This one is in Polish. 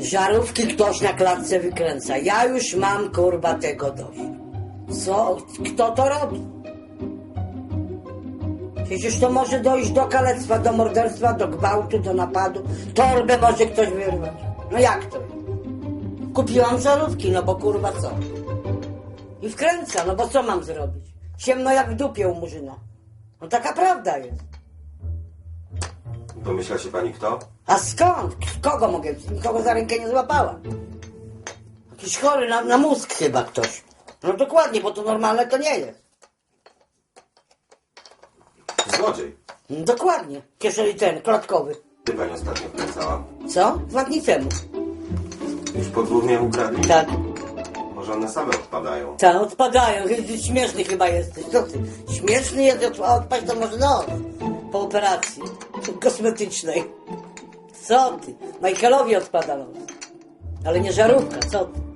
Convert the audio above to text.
Żarówki ktoś na klatce wykręca. Ja już mam kurwa tego dość. Co? Kto to robi? Przecież to może dojść do kalectwa, do morderstwa, do gwałtu, do napadu. Torbę może ktoś wyrwać. No jak to? Kupiłam żarówki, no bo kurwa co? I wkręca, no bo co mam zrobić? Ciemno jak w dupie u murzyna. No taka prawda jest. Domyśla się pani kto? A skąd? Kogo mogę? Nikogo za rękę nie złapałam. Jakiś chory na, na mózg chyba ktoś. No dokładnie, bo to normalne to nie jest. Złodziej. No, dokładnie. Kieszeni ten, klatkowy. Ty pani ostatnio wkręcała. Co? Dwa dni temu. Już podwórnie ukradli? Tak. Może one same odpadają. Tak, odpadają. Śmieszny chyba jesteś. Co ty? Śmieszny jest, a odpaść to może no. Po operacji kosmetycznej. Co ty? Michaelowi odpada nos. Ale nie żarówka, co ty?